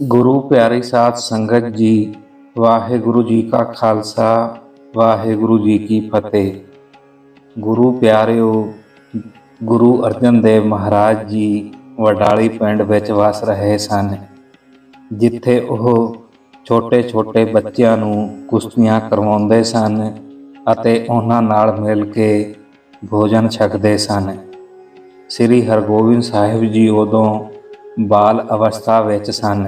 ਗੁਰੂ ਪਿਆਰੀ ਸਾਧ ਸੰਗਤ ਜੀ, ਵਾਹਿਗੁਰੂ ਜੀ ਕਾ ਖਾਲਸਾ, ਵਾਹਿਗੁਰੂ ਜੀ ਕੀ ਫਤਿਹ। ਗੁਰੂ ਪਿਆਰਿਓ, ਗੁਰੂ ਅਰਜਨ ਦੇਵ ਮਹਾਰਾਜ ਜੀ ਵਡਾਲੀ ਪਿੰਡ ਵਿੱਚ ਵਸ ਰਹੇ ਸਨ, ਜਿੱਥੇ ਉਹ ਛੋਟੇ-ਛੋਟੇ ਬੱਚਿਆਂ ਨੂੰ ਕੁਸ਼ਤੀਆਂ ਕਰਵਾਉਂਦੇ ਸਨ ਅਤੇ ਉਹਨਾਂ ਨਾਲ ਮਿਲ ਕੇ ਭੋਜਨ ਛਕਦੇ ਸਨ। ਸ੍ਰੀ ਹਰਗੋਬਿੰਦ ਸਾਹਿਬ ਜੀ ਉਦੋਂ ਬਾਲ ਅਵਸਥਾ ਵਿੱਚ ਸਨ।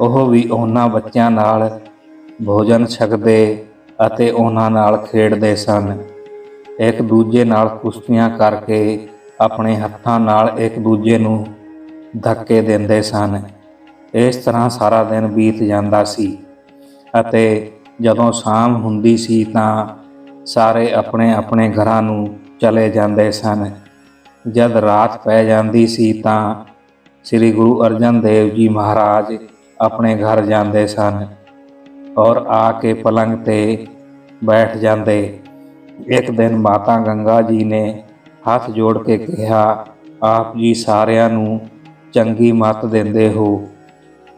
ਉਹ ਵੀ ਉਹਨਾਂ ਬੱਚਿਆਂ ਨਾਲ ਭੋਜਨ ਛਕਦੇ ਅਤੇ ਉਹਨਾਂ ਨਾਲ ਖੇਡਦੇ ਸਨ। ਇੱਕ ਦੂਜੇ ਨਾਲ ਕੁਸ਼ਤੀਆਂ ਕਰਕੇ ਆਪਣੇ ਹੱਥਾਂ ਨਾਲ ਇੱਕ ਦੂਜੇ ਨੂੰ ਧੱਕੇ ਦਿੰਦੇ ਸਨ। ਇਸ ਤਰ੍ਹਾਂ ਸਾਰਾ ਦਿਨ ਬੀਤ ਜਾਂਦਾ ਸੀ ਅਤੇ ਜਦੋਂ ਸ਼ਾਮ ਹੁੰਦੀ ਸੀ ਤਾਂ ਸਾਰੇ ਆਪਣੇ ਆਪਣੇ ਘਰਾਂ ਨੂੰ ਚਲੇ ਜਾਂਦੇ ਸਨ। ਜਦ ਰਾਤ ਪੈ ਜਾਂਦੀ ਸੀ ਤਾਂ ਸ੍ਰੀ ਗੁਰੂ ਅਰਜਨ ਦੇਵ ਜੀ ਮਹਾਰਾਜ ਆਪਣੇ ਘਰ ਜਾਂਦੇ ਸਨ ਔਰ ਆ ਕੇ ਪਲੰਗ ਤੇ ਬੈਠ ਜਾਂਦੇ। ਇੱਕ ਦਿਨ ਮਾਤਾ ਗੰਗਾ ਜੀ ਨੇ ਹੱਥ ਜੋੜ ਕੇ ਕਿਹਾ, ਆਪ ਜੀ ਸਾਰਿਆਂ ਨੂੰ ਚੰਗੀ ਮੱਤ ਦਿੰਦੇ ਹੋ।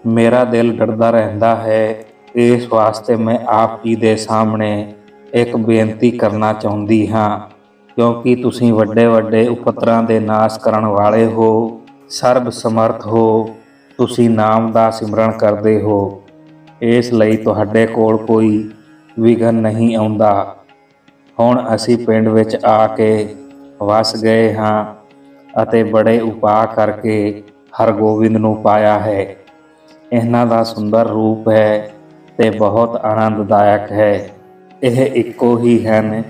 ਮੇਰਾ ਦਿਲ ਡਰਦਾ ਰਹਿੰਦਾ ਹੈ। ਇਸ ਵਾਸਤੇ ਮੈਂ ਆਪ ਜੀ ਦੇ ਸਾਹਮਣੇ ਇੱਕ ਬੇਨਤੀ ਕਰਨਾ ਚਾਹੁੰਦੀ ਹਾਂ, ਕਿਉਂਕਿ ਤੁਸੀਂ ਵੱਡੇ ਵੱਡੇ ਉਪਤਰਾਂ ਦੇ ਨਾਸ਼ ਕਰਨ ਵਾਲੇ ਹੋ, ਸਰਬ ਸਮਰਥ ਹੋ। ਤੁਸੀਂ ਨਾਮ ਦਾ ਸਿਮਰਨ ਕਰਦੇ ਹੋ, ਇਸ ਲਈ ਤੁਹਾਡੇ ਕੋਲ ਕੋਈ ਵਿਘਨ ਨਹੀਂ ਆਉਂਦਾ। ਹੁਣ ਅਸੀਂ ਪਿੰਡ ਵਿੱਚ ਆ ਕੇ ਵਸ ਗਏ ਹਾਂ ਅਤੇ ਬੜੇ ਉਪਾਅ ਕਰਕੇ ਹਰਗੋਬਿੰਦ ਨੂੰ ਪਾਇਆ ਹੈ। ਇਹਨਾਂ ਦਾ ਸੁੰਦਰ ਰੂਪ ਹੈ ਤੇ ਬਹੁਤ ਆਨੰਦਦਾਇਕ ਹੈ। ਇਹ ਇੱਕੋ ਹੀ ਹਨ।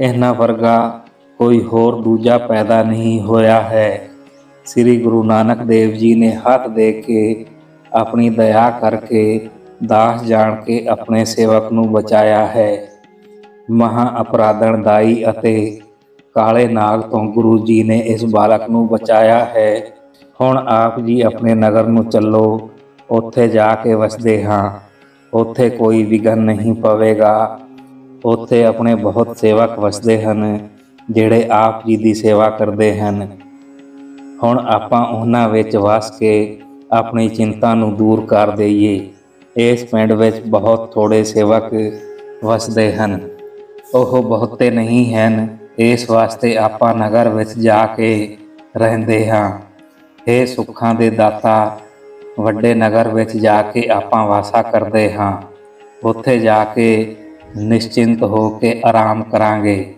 ਇਹਨਾਂ ਵਰਗਾ ਕੋਈ ਹੋਰ ਦੂਜਾ ਪੈਦਾ ਨਹੀਂ ਹੋਇਆ ਹੈ। ਸ੍ਰੀ ਗੁਰੂ ਨਾਨਕ ਦੇਵ ਜੀ ਨੇ ਹੱਥ ਦੇ ਕੇ ਆਪਣੀ ਦਇਆ ਕਰਕੇ ਦਾਸ ਜਾਣ ਕੇ ਆਪਣੇ ਸੇਵਕ ਨੂੰ ਬਚਾਇਆ ਹੈ। ਮਹਾ ਅਪਰਾਧਨ ਦਾਈ ਅਤੇ ਕਾਲੇ ਨਾਗ ਤੋਂ ਗੁਰੂ ਜੀ ਨੇ ਇਸ ਬਾਲਕ ਨੂੰ ਬਚਾਇਆ ਹੈ। ਹੁਣ ਆਪ ਜੀ ਆਪਣੇ ਨਗਰ ਨੂੰ ਚੱਲੋ, ਉੱਥੇ ਜਾ ਕੇ ਵਸਦੇ ਹਾਂ। ਉੱਥੇ ਕੋਈ ਵਿਘਨ ਨਹੀਂ ਪਵੇਗਾ। ਉੱਥੇ ਆਪਣੇ ਬਹੁਤ ਸੇਵਕ ਵਸਦੇ ਹਨ, ਜਿਹੜੇ ਆਪ ਜੀ ਦੀ ਸੇਵਾ ਕਰਦੇ ਹਨ। ਹੁਣ ਆਪਾਂ ਉਹਨਾਂ ਵਿੱਚ ਵਸ ਕੇ ਆਪਣੀ ਚਿੰਤਾ ਨੂੰ ਦੂਰ ਕਰ ਦਈਏ। ਇਸ ਪਿੰਡ ਵਿੱਚ ਬਹੁਤ ਥੋੜੇ ਸੇਵਕ ਵਸਦੇ ਹਨ। ਉਹ ਬਹੁਤੇ ਨਹੀਂ ਹਨ। ਇਸ ਵਾਸਤੇ ਆਪਾਂ ਨਗਰ ਵਿੱਚ ਜਾ ਕੇ ਰਹਿੰਦੇ ਹਾਂ। ਇਹ ਸੁੱਖਾਂ ਦੇ ਦਾਤਾ ਵੱਡੇ ਨਗਰ ਵਿੱਚ ਜਾ ਕੇ ਆਪਾਂ ਵਾਸਾ ਕਰਦੇ ਹਾਂ। ਉੱਥੇ ਜਾ ਕੇ ਨਿਸ਼ਚਿੰਤ ਹੋ ਕੇ ਆਰਾਮ ਕਰਾਂਗੇ।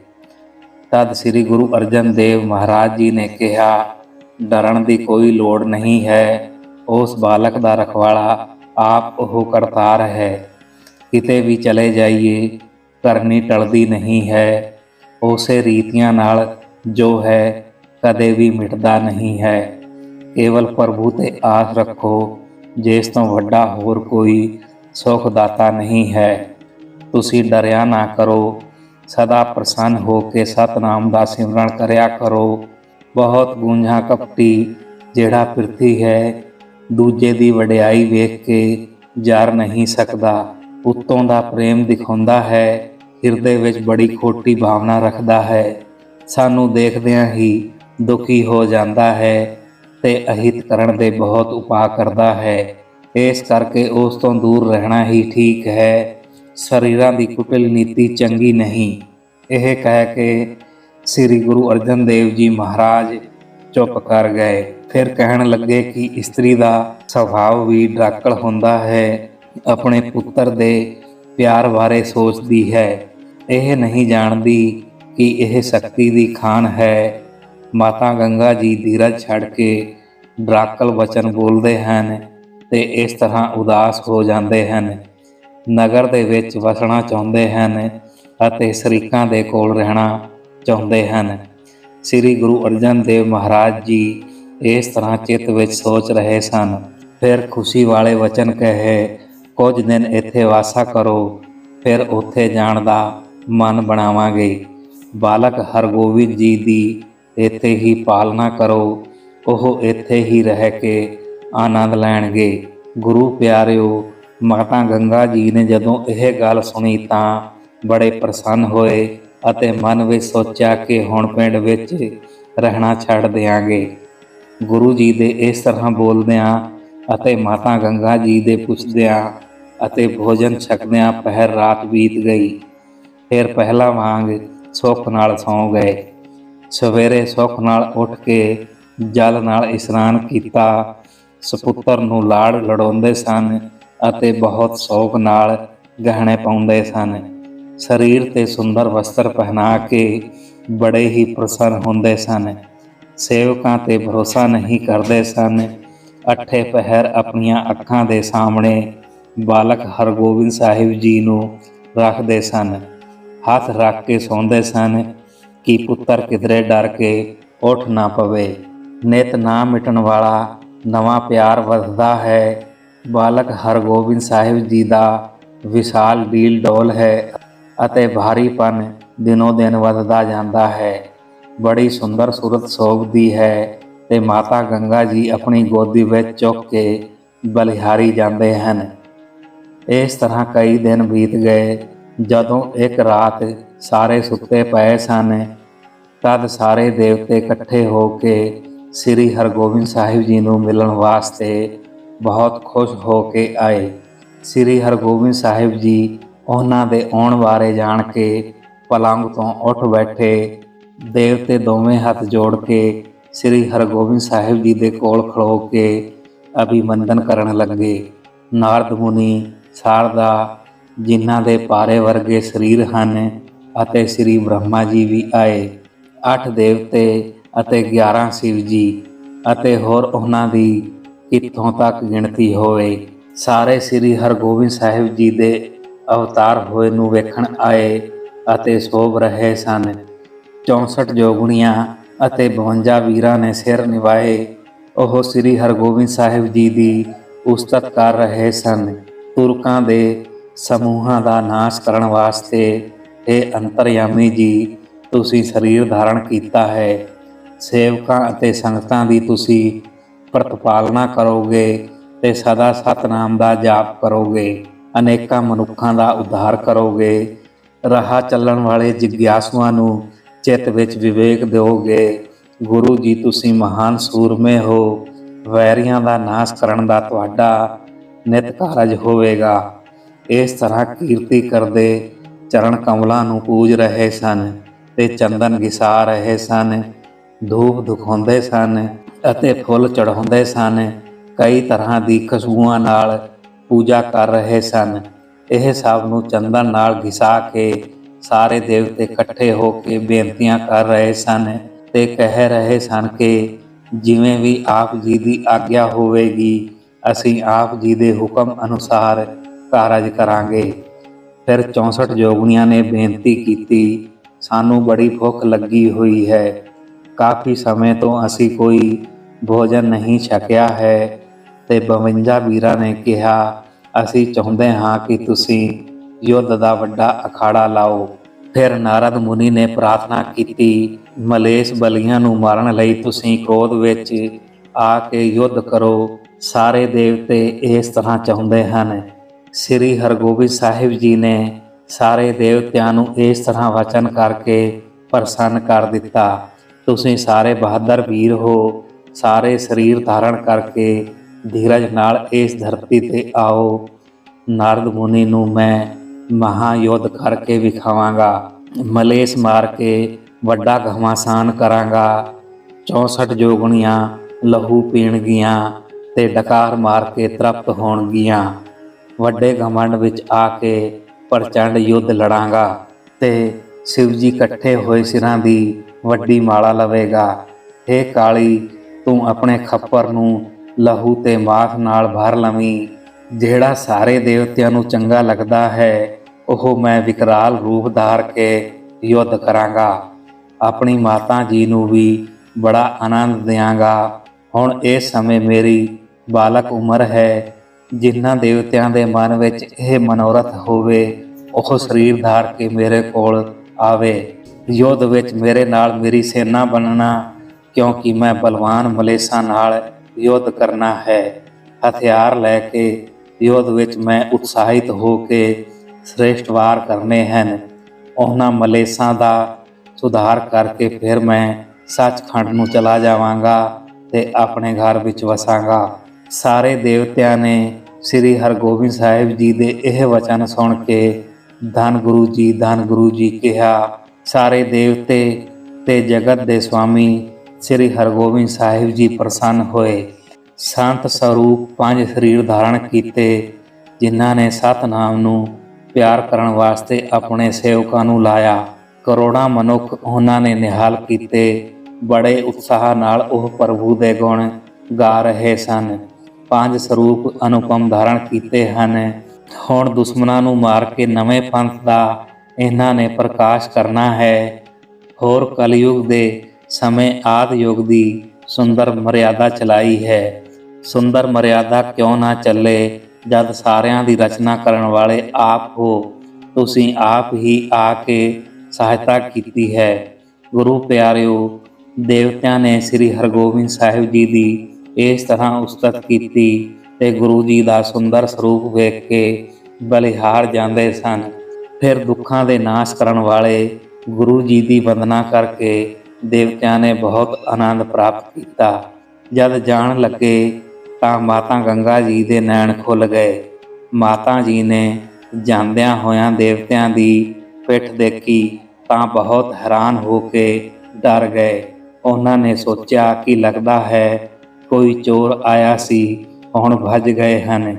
ਤਦ ਸ੍ਰੀ ਗੁਰੂ ਅਰਜਨ ਦੇਵ ਮਹਾਰਾਜ ਜੀ ਨੇ ਕਿਹਾ ਡਰਨ ਦੀ ਕੋਈ ਲੋੜ ਨਹੀਂ ਹੈ। ਉਸ ਬਾਲਕ ਦਾ ਰਖਵਾਲਾ ਆਪ ਉਹ ਕਰਤਾਰ ਹੈ। ਕਿਤੇ ਵੀ ਚਲੇ ਜਾਈਏ, ਕਰਨੀ ਟਲਦੀ ਨਹੀਂ ਹੈ। ਉਸੇ ਰੀਤੀਆਂ ਨਾਲ ਜੋ ਹੈ, ਕਦੇ ਵੀ ਮਿਟਦਾ ਨਹੀਂ ਹੈ। ਕੇਵਲ ਪ੍ਰਭੂ ਤੇ ਆਸ ਰੱਖੋ, ਜਿਸ ਤੋਂ ਵੱਡਾ ਹੋਰ ਕੋਈ ਸੁਖ ਦਾਤਾ ਨਹੀਂ ਹੈ। ਤੁਸੀਂ ਡਰਿਆ ਨਾ ਕਰੋ। ਸਦਾ ਪ੍ਰਸੰਨ ਹੋ ਕੇ ਸਤਨਾਮ ਦਾ ਸਿਮਰਨ ਕਰਿਆ ਕਰੋ। ਬਹੁਤ ਗੂੰਝਾ ਕਪਟੀ, ਜਿਹੜਾ ਪਿਰਥੀ ਹੈ, ਦੂਜੇ ਦੀ ਵਡਿਆਈ ਵੇਖ ਕੇ ਜਰ ਨਹੀਂ ਸਕਦਾ। ਉਤੋਂ ਦਾ ਪ੍ਰੇਮ ਦਿਖਾਉਂਦਾ ਹੈ, ਹਿਰਦੇ ਵਿੱਚ ਬੜੀ ਖੋਟੀ ਭਾਵਨਾ ਰੱਖਦਾ ਹੈ। ਸਾਨੂੰ ਦੇਖਦਿਆਂ ਹੀ ਦੁਖੀ ਹੋ ਜਾਂਦਾ ਹੈ ਤੇ ਅਹਿਤ ਕਰਨ ਦੇ ਬਹੁਤ ਉਪਾਅ ਕਰਦਾ ਹੈ। ਇਸ ਕਰਕੇ ਉਸ ਤੋਂ ਦੂਰ ਰਹਿਣਾ ਹੀ ਠੀਕ ਹੈ। ਸਰੀਰਾਂ ਦੀ ਕੁਟਲ ਨੀਤੀ ਚੰਗੀ ਨਹੀਂ। ਇਹ ਕਹਿ ਕੇ ਸ੍ਰੀ ਗੁਰੂ ਅਰਜਨ ਦੇਵ ਜੀ ਮਹਾਰਾਜ ਚੁੱਪ ਕਰ ਗਏ। ਫਿਰ ਕਹਿਣ ਲੱਗੇ ਕਿ ਇਸਤਰੀ ਦਾ ਸੁਭਾਅ ਵੀ ਡਰਾਕਲ ਹੁੰਦਾ ਹੈ, ਆਪਣੇ ਪੁੱਤਰ ਦੇ ਪਿਆਰ ਬਾਰੇ ਸੋਚਦੀ ਹੈ। ਇਹ ਨਹੀਂ ਜਾਣਦੀ ਕਿ ਇਹ ਸ਼ਕਤੀ ਦੀ ਖਾਨ ਹੈ। ਮਾਤਾ ਗੰਗਾ ਜੀ ਧੀਰਜ ਛੱਡ ਕੇ ਡਰਾਕਲ ਵਚਨ ਬੋਲਦੇ ਹਨ ਤੇ ਇਸ ਤਰ੍ਹਾਂ ਉਦਾਸ ਹੋ ਜਾਂਦੇ ਹਨ। ਨਗਰ ਦੇ ਵਿੱਚ ਵਸਣਾ ਚਾਹੁੰਦੇ ਹਨ ਅਤੇ ਸ਼ਰੀਕਾਂ ਦੇ ਕੋਲ ਰਹਿਣਾ ਚਾਹੁੰਦੇ ਹਨ। ਸ੍ਰੀ ਗੁਰੂ ਅਰਜਨ ਦੇਵ ਮਹਾਰਾਜ ਜੀ ਇਸ ਤਰ੍ਹਾਂ ਚਿੱਤ ਵਿੱਚ ਸੋਚ ਰਹੇ ਸਨ। ਫਿਰ ਖੁਸ਼ੀ ਵਾਲੇ ਵਚਨ ਕਹੇ, ਕੁਝ ਦਿਨ ਇੱਥੇ ਵਾਸਾ ਕਰੋ, ਫਿਰ ਉੱਥੇ ਜਾਣ ਦਾ ਮਨ ਬਣਾਵਾਂਗੇ। ਬਾਲਕ ਹਰਗੋਬਿੰਦ ਜੀ ਦੀ ਇੱਥੇ ਹੀ ਪਾਲਣਾ ਕਰੋ, ਉਹ ਇੱਥੇ ਹੀ ਰਹਿ ਕੇ ਆਨੰਦ ਲੈਣਗੇ। ਗੁਰੂ ਪਿਆਰਿਓ, ਮਾਤਾ ਗੰਗਾ ਜੀ ਨੇ ਜਦੋਂ ਇਹ ਗੱਲ ਸੁਣੀ ਤਾਂ ਬੜੇ ਪ੍ਰਸੰਨ ਹੋਏ। ਅਤੇ ਮਨ ਵਿੱਚ ਸੋਚਿਆ ਕਿ ਹੁਣ ਪਿੰਡ ਵਿੱਚ ਰਹਿਣਾ ਛੱਡ ਦਿਆਂਗੇ। ਗੁਰੂ ਜੀ ਦੇ ਇਸ ਤਰ੍ਹਾਂ ਬੋਲਦਿਆਂ ਅਤੇ ਮਾਤਾ ਗੰਗਾ ਜੀ ਦੇ ਪੁੱਛਦਿਆਂ ਅਤੇ ਭੋਜਨ ਛਕਦਿਆਂ ਪਹਿਰ ਰਾਤ ਬੀਤ ਗਈ। ਫਿਰ ਪਹਿਲਾ ਵਾਂਗ ਸੁੱਖ ਨਾਲ ਸੌਂ ਗਏ। ਸਵੇਰੇ ਸੁੱਖ ਨਾਲ ਉੱਠ ਕੇ ਜਲ ਨਾਲ ਇਸ਼ਨਾਨ ਕੀਤਾ। ਸਪੁੱਤਰ ਨੂੰ ਲਾੜ ਲੜਾਉਂਦੇ ਸਨ ਅਤੇ ਬਹੁਤ ਸੌਖ ਨਾਲ ਗਹਿਣੇ ਪਾਉਂਦੇ ਸਨ। ਸਰੀਰ ਤੇ ਸੁੰਦਰ ਵਸਤਰ ਪਹਿਨਾ ਕੇ ਬੜੇ ਹੀ ਪ੍ਰਸੰਨ ਹੁੰਦੇ ਸਨ। ਸੇਵਕਾਂ ਤੇ ਭਰੋਸਾ ਨਹੀਂ ਕਰਦੇ ਸਨ। ਅੱਠੇ ਪਹਿਰ ਆਪਣੀਆਂ ਅੱਖਾਂ ਦੇ ਸਾਹਮਣੇ ਬਾਲਕ ਹਰਗੋਬਿੰਦ ਸਾਹਿਬ ਜੀ ਨੂੰ ਰੱਖਦੇ ਸਨ। ਹੱਥ ਰੱਖ ਕੇ ਸੌਂਦੇ ਸਨ ਕਿ ਪੁੱਤਰ ਕਿਧਰੇ ਡਰ ਕੇ ਉੱਠ ਨਾ ਪਵੇ। ਨਿਤ ਨਾ ਮਿਟਣ ਵਾਲਾ ਨਵਾਂ ਪਿਆਰ ਵਧਦਾ ਹੈ। ਬਾਲਕ ਹਰਗੋਬਿੰਦ ਸਾਹਿਬ ਜੀ ਦਾ ਵਿਸ਼ਾਲ ਡੀਲ ਡੋਲ ਹੈ। ਅਤੇ ਭਾਰੀਪਨ ਦਿਨੋ ਦਿਨ ਵੱਧਦਾ ਜਾਂਦਾ ਹੈ। ਬੜੀ ਸੁੰਦਰ ਸੂਰਤ ਸੋਭਦੀ ਹੈ ਤੇ ਮਾਤਾ ਗੰਗਾ ਜੀ ਆਪਣੀ ਗੋਦੀ ਵਿੱਚ ਚੁੱਕ ਕੇ ਬਲਿਹਾਰੀ ਜਾਂਦੇ ਹਨ। ਇਸ ਤਰ੍ਹਾਂ ਕਈ ਦਿਨ ਬੀਤ ਗਏ। ਜਦੋਂ ਇੱਕ ਰਾਤ ਸਾਰੇ ਸੁੱਤੇ ਪਏ ਸਨ ਤਦ ਸਾਰੇ ਦੇਵਤੇ ਇਕੱਠੇ ਹੋ ਕੇ ਸ੍ਰੀ ਹਰਗੋਬਿੰਦ ਸਾਹਿਬ ਜੀ ਨੂੰ ਮਿਲਣ ਵਾਸਤੇ ਬਹੁਤ ਖੁਸ਼ ਹੋ ਕੇ ਆਏ। ਸ੍ਰੀ ਹਰਗੋਬਿੰਦ ਸਾਹਿਬ ਜੀ ਉਹਨਾਂ ਦੇ ਆਉਣ ਬਾਰੇ ਜਾਣ ਕੇ ਪਲੰਗ ਤੋਂ ਉੱਠ ਬੈਠੇ, ਦੇਵਤੇ ਦੋਵੇਂ ਹੱਥ ਜੋੜ ਕੇ ਸ੍ਰੀ ਹਰਗੋਬਿੰਦ ਸਾਹਿਬ ਜੀ ਦੇ ਕੋਲ ਖੜੋ ਕੇ ਅਭਿਮੰਦਨ ਕਰਨ ਲੱਗੇ। ਨਾਰਦ ਮੁਨੀ, ਸਾਰਦਾ, ਜਿਨ੍ਹਾਂ ਦੇ ਪਾਰੇ ਵਰਗੇ ਸਰੀਰ ਹਨ ਅਤੇ ਸ੍ਰੀ ਬ੍ਰਹਮਾ ਜੀ ਵੀ ਆਏ। ਅੱਠ ਦੇਵਤੇ ਅਤੇ 11 ਸ਼ਿਵ ਜੀ ਅਤੇ ਹੋਰ ਉਹਨਾਂ ਦੀ ਕਿੱਥੋਂ ਤੱਕ ਗਿਣਤੀ ਹੋਵੇ। ਸਾਰੇ ਸ੍ਰੀ ਹਰਗੋਬਿੰਦ ਸਾਹਿਬ ਜੀ ਦੇ ਅਵਤਾਰ ਹੋਏ ਨੂੰ ਵੇਖਣ ਆਏ ਅਤੇ ਸੋਭ ਰਹੇ ਸਨ। 64 ਜੋਗਣੀਆਂ ਅਤੇ 52 ਵੀਰਾਂ ਨੇ ਸਿਰ ਨਿਵਾਏ। ਉਹ ਸ੍ਰੀ ਹਰਗੋਬਿੰਦ ਸਾਹਿਬ ਜੀ ਦੀ ਉਸਤਤ ਕਰ ਰਹੇ ਸਨ। ਤੁਰਕਾਂ ਦੇ ਸਮੂਹਾਂ ਦਾ ਨਾਸ਼ ਕਰਨ ਵਾਸਤੇ ਇਹ ਅੰਤਰਯਾਮੀ ਜੀ, ਤੁਸੀਂ ਸਰੀਰ ਧਾਰਨ ਕੀਤਾ ਹੈ। ਸੇਵਕਾਂ ਅਤੇ ਸੰਗਤਾਂ ਦੀ ਤੁਸੀਂ ਪ੍ਰਤਪਾਲਨਾ ਕਰੋਗੇ ਤੇ ਸਦਾ ਸਤਨਾਮ ਦਾ ਜਾਪ ਕਰੋਗੇ। ਅਨੇਕਾਂ ਮਨੁੱਖਾਂ ਦਾ ਉਧਾਰ ਕਰੋਗੇ। ਰਾਹ ਚੱਲਣ ਵਾਲੇ ਜਿਗਿਆਸੂਆਂ ਨੂੰ ਚਿੱਤ ਵਿੱਚ ਵਿਵੇਕ ਦਿਓਗੇ। ਗੁਰੂ ਜੀ, ਤੁਸੀਂ ਮਹਾਨ ਸੂਰਮੇ ਹੋ। ਵੈਰੀਆਂ ਦਾ ਨਾਸ਼ ਕਰਨ ਦਾ ਤੁਹਾਡਾ ਨਿਤ ਕਾਰਜ ਹੋਵੇਗਾ। ਇਸ ਤਰ੍ਹਾਂ ਕੀਰਤੀ ਕਰਦੇ ਚਰਨ ਕਮਲਾਂ ਨੂੰ ਪੂਜ ਰਹੇ ਸਨ ਤੇ ਚੰਦਨ ਗਿਸਾ ਰਹੇ ਸਨ। ਧੂਪ ਦੁਖਾਉਂਦੇ ਸਨ ਅਤੇ ਫੁੱਲ ਚੜਾਉਂਦੇ ਸਨ। ਕਈ ਤਰ੍ਹਾਂ ਦੀ ਖੁਸ਼ਬੂਆਂ ਨਾਲ ਪੂਜਾ ਕਰ ਰਹੇ ਸਨ। ਇਹ ਸਭ ਨੂੰ ਚੰਦਨ ਨਾਲ ਘਿਸਾ ਕੇ ਸਾਰੇ ਦੇਵਤੇ ਇਕੱਠੇ ਹੋ ਕੇ ਬੇਨਤੀਆਂ ਕਰ ਰਹੇ ਸਨ ਤੇ ਕਹਿ ਰਹੇ ਸਨ ਕਿ ਜਿਵੇਂ ਵੀ ਆਪ ਜੀ ਦੀ ਆਗਿਆ ਹੋਵੇਗੀ, ਅਸੀਂ ਆਪ ਜੀ ਦੇ ਹੁਕਮ ਅਨੁਸਾਰ ਕਾਰਜ ਕਰਾਂਗੇ। ਫਿਰ 64 ਜੋਗਣੀਆਂ ਨੇ ਬੇਨਤੀ ਕੀਤੀ, ਸਾਨੂੰ ਬੜੀ ਭੁੱਖ ਲੱਗੀ ਹੋਈ ਹੈ। ਕਾਫੀ ਸਮੇਂ ਤੋਂ ਅਸੀਂ ਕੋਈ ਭੋਜਨ ਨਹੀਂ ਛਕਿਆ ਹੈ। ਤੇ 52 ਵੀਰਾਂ ਨੇ ਕਿਹਾ, ਅਸੀਂ ਚਾਹੁੰਦੇ ਹਾਂ ਕਿ ਤੁਸੀਂ ਯੁੱਧ ਦਾ ਵੱਡਾ ਅਖਾੜਾ ਲਾਓ। ਫਿਰ ਨਾਰਦ ਮੁਨੀ ਨੇ ਪ੍ਰਾਰਥਨਾ ਕੀਤੀ, ਮਲੇਸ਼ ਬਲੀਆਂ ਨੂੰ ਮਾਰਨ ਲਈ ਤੁਸੀਂ ਕ੍ਰੋਧ ਵਿੱਚ ਆ ਕੇ ਯੁੱਧ ਕਰੋ। ਸਾਰੇ ਦੇਵਤੇ ਇਸ ਤਰ੍ਹਾਂ ਚਾਹੁੰਦੇ ਹਨ। ਸ੍ਰੀ ਹਰਗੋਬਿੰਦ ਸਾਹਿਬ ਜੀ ਨੇ ਸਾਰੇ ਦੇਵਤਿਆਂ ਨੂੰ ਇਸ ਤਰ੍ਹਾਂ ਵਚਨ ਕਰਕੇ ਪ੍ਰਸੰਨ ਕਰ ਦਿੱਤਾ, ਤੁਸੀਂ ਸਾਰੇ ਬਹਾਦਰ ਵੀਰ ਹੋ, ਸਾਰੇ ਸਰੀਰ ਧਾਰਨ ਕਰਕੇ ਧੀਰਜ ਨਾਲ ਇਸ ਧਰਤੀ ਤੇ ਆਓ। ਨਾਰਦ ਮੁਨੀ ਨੂੰ ਮੈਂ ਮਹਾਯੁੱਧ ਕਰਕੇ ਵਿਖਾਵਾਂਗਾ। ਮਲੇਸ਼ ਮਾਰ ਕੇ ਵੱਡਾ ਘਮਾਸਾਨ ਕਰਾਂਗਾ। 64 ਜੋਗਣੀਆਂ ਲਹੂ ਪੀਣਗੀਆਂ ਤੇ ਡਕਾਰ ਮਾਰ ਕੇ ਤ੍ਰਪਤ ਹੋਣਗੀਆਂ। ਵੱਡੇ ਘਮੰਡ ਵਿੱਚ ਆ ਕੇ ਪ੍ਰਚੰਡ ਯੁੱਧ ਲੜਾਂਗਾ ਤੇ ਸ਼ਿਵ ਜੀ ਇਕੱਠੇ ਹੋਏ ਸਿਰਾਂ ਦੀ ਵੱਡੀ ਮਾਲਾ ਲਵੇਗਾ। ਏ ਕਾਲੀ, ਤੂੰ ਆਪਣੇ ਖੱਪਰ ਨੂੰ ਲਹੂ ਤੇ ਮਾਖ ਨਾਲ ਭਰ ਲਵੀਂ। ਜਿਹੜਾ ਸਾਰੇ ਦੇਵਤਿਆਂ ਨੂੰ ਚੰਗਾ ਲੱਗਦਾ ਹੈ, ਉਹ ਮੈਂ ਵਿਕਰਾਲ ਰੂਪ ਧਾਰ ਕੇ ਯੁੱਧ ਕਰਾਂਗਾ। ਆਪਣੀ ਮਾਤਾ ਜੀ ਨੂੰ ਵੀ ਬੜਾ ਆਨੰਦ ਦਿਆਂਗਾ। ਹੁਣ ਇਸ ਸਮੇਂ ਮੇਰੀ ਬਾਲਕ ਉਮਰ ਹੈ। ਜਿਨ੍ਹਾਂ ਦੇਵਤਿਆਂ ਦੇ ਮਨ ਵਿੱਚ ਇਹ ਮਨੋਰਥ ਹੋਵੇ, ਉਹ ਸਰੀਰ ਧਾਰ ਕੇ ਮੇਰੇ ਕੋਲ ਆਵੇ। ਯੁੱਧ ਵਿੱਚ ਮੇਰੇ ਨਾਲ ਮੇਰੀ ਸੈਨਾ ਬਣਨਾ, ਕਿਉਂਕਿ ਮੈਂ ਬਲਵਾਨ ਮਲੇਸ਼ਾਂ ਨਾਲ ਯੁੱਧ ਕਰਨਾ ਹੈ। ਹਥਿਆਰ ਲੈ ਕੇ ਯੁੱਧ ਵਿੱਚ ਮੈਂ ਉਤਸ਼ਾਹਿਤ ਹੋ ਕੇ ਸ੍ਰੇਸ਼ਟ ਵਾਰ ਕਰਨੇ ਹਨ। ਉਹਨਾਂ ਮਲੇਸ਼ਾਂ ਦਾ ਸੁਧਾਰ ਕਰਕੇ ਫਿਰ ਮੈਂ ਸੱਚਖੰਡ ਨੂੰ ਚਲਾ ਜਾਵਾਂਗਾ ਤੇ ਆਪਣੇ ਘਰ ਵਿੱਚ ਵਸਾਂਗਾ। ਸਾਰੇ ਦੇਵਤਿਆਂ ਨੇ ਸ੍ਰੀ ਹਰਗੋਬਿੰਦ ਸਾਹਿਬ ਜੀ ਦੇ ਇਹ ਵਚਨ ਸੁਣ ਕੇ ਧੰਨ ਗੁਰੂ ਜੀ, ਧੰਨ ਗੁਰੂ ਜੀ ਕਿਹਾ, ਸਾਰੇ ਦੇਵਤੇ ਤੇ ਜਗਤ ਦੇ ਸੁਆਮੀ ਸ੍ਰੀ ਹਰਗੋਬਿੰਦ ਸਾਹਿਬ ਜੀ ਪ੍ਰਸੰਨ ਹੋਏ। ਸੰਤ ਸਰੂਪ ਪੰਜ ਸਰੀਰ ਧਾਰਨ ਕੀਤੇ, ਜਿਨ੍ਹਾਂ ਨੇ ਸਤਨਾਮ ਨੂੰ ਪਿਆਰ ਕਰਨ ਵਾਸਤੇ ਆਪਣੇ ਸੇਵਕਾਂ ਨੂੰ ਲਾਇਆ। ਕਰੋੜਾਂ ਮਨੁੱਖ ਉਹਨਾਂ ਨੇ ਨਿਹਾਲ ਕੀਤੇ। ਬੜੇ ਉਤਸ਼ਾਹ ਨਾਲ ਉਹ ਪ੍ਰਭੂ ਦੇ ਗੁਣ ਗਾ ਰਹੇ ਸਨ। ਪੰਜ ਸਰੂਪ ਅਨੁਪਮ ਧਾਰਨ ਕੀਤੇ ਹਨ। ਹੁਣ ਦੁਸ਼ਮਣਾਂ ਨੂੰ ਮਾਰ ਕੇ ਨਵੇਂ ਪੰਥ ਦਾ ਇਹਨਾਂ ਨੇ ਪ੍ਰਕਾਸ਼ ਕਰਨਾ ਹੈ। ਹੋਰ ਕਲਯੁਗ ਦੇ ਸਮੇਂ ਆਦ ਯੁਗ ਦੀ ਸੁੰਦਰ ਮਰਿਆਦਾ ਚਲਾਈ ਹੈ। ਸੁੰਦਰ ਮਰਿਆਦਾ ਕਿਉਂ ਨਾ ਚੱਲੇ? ਜਦ ਸਾਰਿਆਂ ਦੀ ਰਚਨਾ ਕਰਨ ਵਾਲੇ ਆਪ ਹੋ, ਤੁਸੀਂ ਆਪ ਹੀ ਆ ਕੇ ਸਹਾਇਤਾ ਕੀਤੀ ਹੈ। ਗੁਰੂ ਪਿਆਰਿਓ, ਦੇਵਤਿਆਂ ਨੇ ਸ੍ਰੀ ਹਰਗੋਬਿੰਦ ਸਾਹਿਬ ਜੀ ਦੀ ਇਸ ਤਰ੍ਹਾਂ ਉਸਤਤ ਕੀਤੀ ਤੇ ਗੁਰੂ ਜੀ ਦਾ ਸੁੰਦਰ ਸਰੂਪ ਵੇਖ ਕੇ ਬਲਿਹਾਰ ਜਾਂਦੇ ਸਨ। ਫਿਰ ਦੁੱਖਾਂ ਦੇ ਨਾਸ਼ ਕਰਨ ਵਾਲੇ ਗੁਰੂ ਜੀ ਦੀ ਵੰਦਨਾ ਕਰਕੇ ਦੇਵਤਿਆਂ ਨੇ ਬਹੁਤ ਆਨੰਦ ਪ੍ਰਾਪਤ ਕੀਤਾ। ਜਦ ਜਾਣ ਲੱਗੇ ਤਾਂ ਮਾਤਾ ਗੰਗਾ ਜੀ ਦੇ ਨੈਣ ਖੁੱਲ ਗਏ। ਮਾਤਾ ਜੀ ਨੇ ਜਾਂਦਿਆਂ ਹੋਇਆਂ ਦੇਵਤਿਆਂ ਦੀ ਪਿੱਠ ਦੇਖੀ ਤਾਂ ਬਹੁਤ ਹੈਰਾਨ ਹੋ ਕੇ ਡਰ ਗਏ। ਉਹਨਾਂ ਨੇ ਸੋਚਿਆ ਕਿ ਲੱਗਦਾ ਹੈ ਕੋਈ ਚੋਰ ਆਇਆ ਸੀ, ਹੁਣ ਭੱਜ ਗਏ ਹਨ।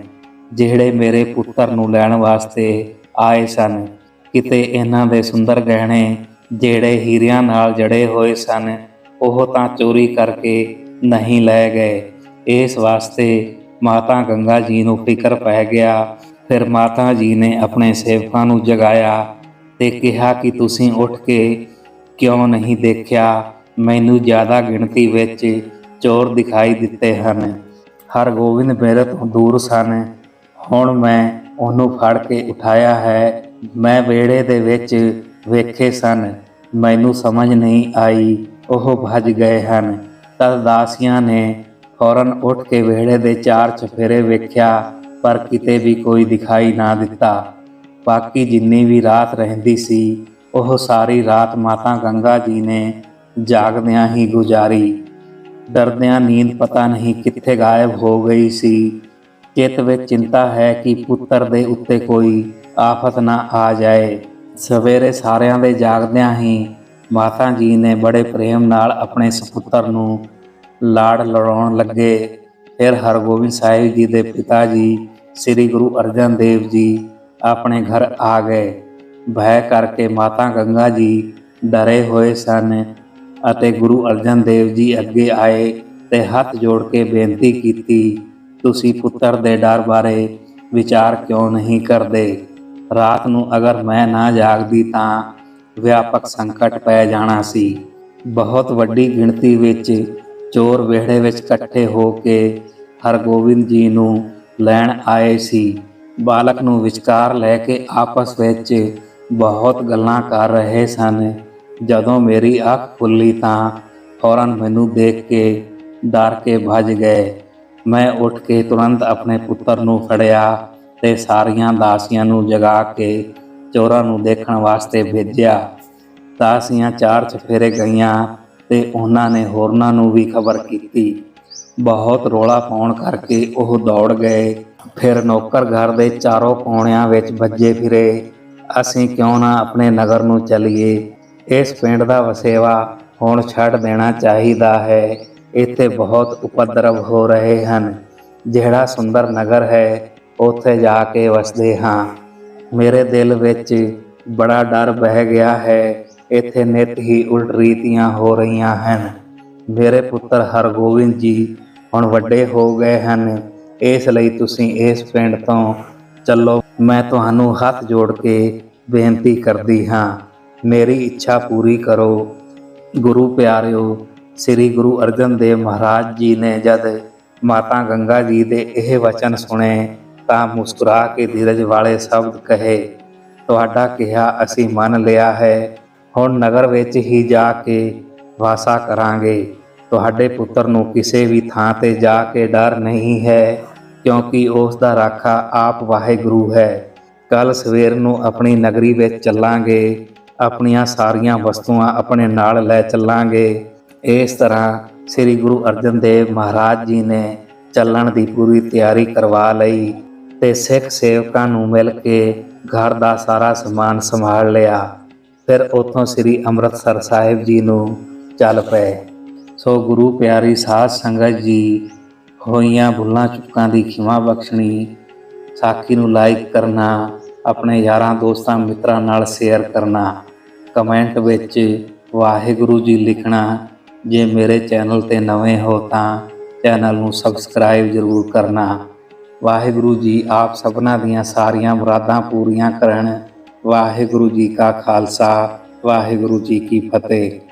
ਜਿਹੜੇ ਮੇਰੇ ਪੁੱਤਰ ਨੂੰ ਲੈਣ ਵਾਸਤੇ ਆਏ ਸਨ, ਕਿਤੇ ਇਹਨਾਂ ਦੇ ਸੁੰਦਰ ਗਹਿਣੇ ਜਿਹੜੇ ਹੀਰਿਆਂ ਨਾਲ ਜੜੇ ਹੋਏ ਸਨ, ਉਹ ਤਾਂ ਚੋਰੀ ਕਰਕੇ ਨਹੀਂ ਲੈ ਗਏ। ਇਸ ਵਾਸਤੇ ਮਾਤਾ ਗੰਗਾ ਜੀ ਨੂੰ ਫਿਕਰ ਪੈ ਗਿਆ। ਫਿਰ ਮਾਤਾ ਜੀ ਨੇ ਆਪਣੇ ਸੇਵਕਾਂ ਨੂੰ ਜਗਾਇਆ ਤੇ ਕਿਹਾ ਕਿ ਤੁਸੀਂ ਉੱਠ ਕੇ ਕਿਉਂ ਨਹੀਂ ਦੇਖਿਆ? ਮੈਨੂੰ ਜ਼ਿਆਦਾ ਗਿਣਤੀ ਵਿੱਚ ਚੋਰ ਦਿਖਾਈ ਦਿੱਤੇ ਹਨ। ਹਰਗੋਬਿੰਦ ਮੇਰੇ ਤੋਂ ਦੂਰ ਸਨ। ਹੁਣ ਮੈਂ ਉਹਨੂੰ ਫੜ ਕੇ ਉਠਾਇਆ ਹੈ। ਮੈਂ ਵਿਹੜੇ ਦੇ ਵਿੱਚ ਵੇਖੇ ਸਨ। ਮੈਨੂੰ ਸਮਝ ਨਹੀਂ ਆਈ, ਉਹ ਭੱਜ ਗਏ ਹਨ। ਤਦ ਦਾਸੀਆਂ ਨੇ ਫੌਰਨ ਉੱਠ ਕੇ ਵਿਹੜੇ ਦੇ ਚਾਰ ਚਫੇਰੇ ਵੇਖਿਆ, ਪਰ ਕਿਤੇ ਵੀ ਕੋਈ ਦਿਖਾਈ ਨਾ ਦਿੱਤਾ। ਬਾਕੀ ਜਿੰਨੀ ਵੀ ਰਾਤ ਰਹਿੰਦੀ ਸੀ, ਉਹ ਸਾਰੀ ਰਾਤ ਮਾਤਾ ਗੰਗਾ ਜੀ ਨੇ ਜਾਗਦਿਆਂ ਹੀ ਗੁਜ਼ਾਰੀ। ਡਰਦਿਆਂ ਨੀਂਦ ਪਤਾ ਨਹੀਂ ਕਿੱਥੇ ਗਾਇਬ ਹੋ ਗਈ ਸੀ। ਚਿੱਤ ਵਿੱਚ ਚਿੰਤਾ ਹੈ ਕਿ ਪੁੱਤਰ ਦੇ ਉੱਤੇ ਕੋਈ ਆਫਤ ਨਾ ਆ ਜਾਏ। ਸਵੇਰੇ ਸਾਰਿਆਂ ਦੇ ਜਾਗਦਿਆਂ ਹੀ ਮਾਤਾ ਜੀ ਨੇ ਬੜੇ ਪ੍ਰੇਮ ਨਾਲ ਆਪਣੇ ਸੁਪੁੱਤਰ ਨੂੰ ਲਾੜ ਲੜਾਉਣ ਲੱਗੇ। ਫਿਰ ਹਰਗੋਬਿੰਦ ਸਾਹਿਬ ਜੀ ਦੇ ਪਿਤਾ ਜੀ, ਸ੍ਰੀ ਗੁਰੂ ਅਰਜਨ ਦੇਵ ਜੀ ਆਪਣੇ ਘਰ ਆ ਗਏ। ਭੈ ਕਰਕੇ ਮਾਤਾ ਗੰਗਾ ਜੀ ਡਰੇ ਹੋਏ ਸਨ ਅਤੇ ਗੁਰੂ ਅਰਜਨ ਦੇਵ ਜੀ ਅੱਗੇ ਆਏ ਤੇ ਹੱਥ ਜੋੜ ਕੇ ਬੇਨਤੀ ਕੀਤੀ, ਤੁਸੀਂ ਪੁੱਤਰ ਦੇ ਡਰ ਬਾਰੇ ਵਿਚਾਰ ਕਿਉਂ ਨਹੀਂ ਕਰਦੇ? ਰਾਤ ਨੂੰ ਅਗਰ ਮੈਂ ਨਾ ਜਾਗਦੀ ਤਾਂ ਵਿਆਪਕ ਸੰਕਟ ਪੈ ਜਾਣਾ ਸੀ। ਬਹੁਤ ਵੱਡੀ ਗਿਣਤੀ ਵਿੱਚ ਚੋਰ ਵਿਹੜੇ ਵਿੱਚ ਇਕੱਠੇ ਹੋ ਕੇ ਹਰਗੋਬਿੰਦ ਜੀ ਨੂੰ ਲੈਣ ਆਏ ਸੀ। ਬਾਲਕ ਨੂੰ ਵਿਚਕਾਰ ਲੈ ਕੇ ਆਪਸ ਵਿੱਚ ਬਹੁਤ ਗੱਲਾਂ ਕਰ ਰਹੇ ਸਨ। ਜਦੋਂ ਮੇਰੀ ਅੱਖ ਖੁੱਲੀ ਤਾਂ ਫੌਰਨ ਮੈਨੂੰ ਦੇਖ ਕੇ ਡਰ ਕੇ ਭੱਜ ਗਏ। ਮੈਂ ਉੱਠ ਕੇ ਤੁਰੰਤ ਆਪਣੇ ਪੁੱਤਰ ਨੂੰ ਫੜਿਆ। ਤੇ ਸਾਰੀਆਂ ਦਾਸੀਆਂ ਨੂੰ ਜਗਾ ਕੇ ਚੋਰਾਂ ਨੂੰ ਦੇਖਣ ਵਾਸਤੇ ਭੇਜਿਆ। ਦਾਸੀਆਂ ਚਾਰ ਚਫੇਰੇ ਗਈਆਂ ਤੇ ਉਹਨਾਂ ਨੇ ਹੋਰਨਾਂ ਨੂੰ ਵੀ ਖਬਰ ਕੀਤੀ। ਬਹੁਤ ਰੋਲਾ ਪਾਉਣ ਕਰਕੇ ਉਹ ਦੌੜ ਗਏ। ਫਿਰ ਨੌਕਰ ਘਰ ਦੇ ਚਾਰੋਂ ਕੋਣਿਆਂ ਵਿੱਚ ਵੱਜੇ ਫਿਰੇ। ਅਸੀਂ ਕਿਉਂ ਨਾ ਆਪਣੇ ਨਗਰ ਨੂੰ ਚੱਲੀਏ? ਇਸ ਪਿੰਡ ਦਾ ਵਸੇਵਾ ਹੁਣ ਛੱਡ ਦੇਣਾ ਚਾਹੀਦਾ ਹੈ। ਇੱਥੇ ਬਹੁਤ ਉਪਦਰਵ ਹੋ ਰਹੇ ਹਨ। ਜਿਹੜਾ ਸੁੰਦਰ ਨਗਰ ਹੈ ਉੱਥੇ ਜਾ ਕੇ ਵਸਦੇ ਹਾਂ। ਮੇਰੇ ਦਿਲ ਵਿੱਚ ਬੜਾ ਡਰ ਬਹਿ ਗਿਆ ਹੈ। ਇੱਥੇ ਨਿਤ ਹੀ ਉਲਟ ਰੀਤੀਆਂ ਹੋ ਰਹੀਆਂ ਹਨ। ਮੇਰੇ ਪੁੱਤਰ ਹਰਗੋਬਿੰਦ ਜੀ ਹੁਣ ਵੱਡੇ ਹੋ ਗਏ ਹਨ। ਇਸ ਲਈ ਤੁਸੀਂ ਇਸ ਪਿੰਡ ਤੋਂ ਚੱਲੋ। ਮੈਂ ਤੁਹਾਨੂੰ ਹੱਥ ਜੋੜ ਕੇ ਬੇਨਤੀ ਕਰਦੀ ਹਾਂ। ਮੇਰੀ ਇੱਛਾ ਪੂਰੀ ਕਰੋ। ਗੁਰੂ ਪਿਆਰਿਓ, ਸ੍ਰੀ ਗੁਰੂ ਅਰਜਨ ਦੇਵ ਮਹਾਰਾਜ ਜੀ ਨੇ ਜਦ ਮਾਤਾ ਗੰਗਾ ਜੀ ਦੇ ਇਹ ਵਚਨ ਸੁਣੇ ਤਾਂ ਮੁਸਕਰਾ ਕੇ ਧੀਰਜ ਵਾਲੇ ਸ਼ਬਦ ਕਹੇ, ਤੁਹਾਡਾ ਕਿਹਾ ਅਸੀਂ ਮੰਨ ਲਿਆ ਹੈ, ਹੁਣ ਨਗਰ ਵਿੱਚ ਹੀ ਜਾ ਕੇ ਵਾਸਾ ਕਰਾਂਗੇ। ਤੁਹਾਡੇ ਪੁੱਤਰ ਨੂੰ ਕਿਸੇ ਵੀ ਥਾਂ ਤੇ ਜਾ ਕੇ ਡਰ ਨਹੀਂ ਹੈ, ਕਿਉਂਕਿ ਉਸ ਦਾ ਰਾਖਾ ਆਪ ਵਾਹਿਗੁਰੂ ਹੈ। ਕੱਲ ਸਵੇਰ ਨੂੰ ਆਪਣੀ ਨਗਰੀ ਵਿੱਚ ਚੱਲਾਂਗੇ, ਆਪਣੀਆਂ ਸਾਰੀਆਂ ਵਸਤੂਆਂ ਆਪਣੇ ਨਾਲ ਲੈ ਚੱਲਾਂਗੇ। ਇਸ ਤਰ੍ਹਾਂ ਸ੍ਰੀ ਗੁਰੂ ਅਰਜਨ ਦੇਵ ਮਹਾਰਾਜ ਜੀ ਨੇ ਚੱਲਣ ਦੀ ਪੂਰੀ ਤਿਆਰੀ ਕਰਵਾ ਲਈ। ਤੇ ਸਿੱਖ ਸੇਵਕਾਂ ਨੂੰ ਮਿਲ ਕੇ ਘਰ ਦਾ ਸਾਰਾ ਸਮਾਨ ਸੰਭਾਲ ਲਿਆ। ਫਿਰ ਉੱਥੋਂ ਸ੍ਰੀ ਅੰਮ੍ਰਿਤਸਰ ਸਾਹਿਬ ਜੀ ਨੂੰ ਚੱਲ ਪਏ। ਸੋ ਗੁਰੂ ਪਿਆਰੀ ਸਾਧ ਸੰਗਤ ਜੀ, ਹੋਈਆਂ ਭੁੱਲਾਂ ਚੁੱਕਾਂ ਦੀ ਖਿਮਾ ਬਖਸ਼ਣੀ, ਸਾਖੀ ਨੂੰ ਲਾਈਕ ਕਰਨਾ, ਆਪਣੇ ਯਾਰਾਂ ਦੋਸਤਾਂ ਮਿੱਤਰਾਂ ਨਾਲ ਸ਼ੇਅਰ ਕਰਨਾ ਕਮੈਂਟ ਵਿੱਚ ਵਾਹਿਗੁਰੂ ਜੀ ਲਿਖਣਾ, ਜੇ ਮੇਰੇ ਚੈਨਲ ਤੇ ਨਵੇਂ ਹੋ ਤਾਂ ਚੈਨਲ ਨੂੰ ਸਬਸਕ੍ਰਾਈਬ ਜ਼ਰੂਰ ਕਰਨਾ। ਵਾਹਿਗੁਰੂ ਜੀ ਆਪ ਸਭਨਾਂ ਦੀਆਂ ਸਾਰੀਆਂ ਮੁਰਾਦਾਂ ਪੂਰੀਆਂ ਕਰਨ। ਵਾਹਿਗੁਰੂ ਜੀ ਕਾ ਖਾਲਸਾ, ਵਾਹਿਗੁਰੂ ਜੀ ਕੀ ਫਤਿਹ।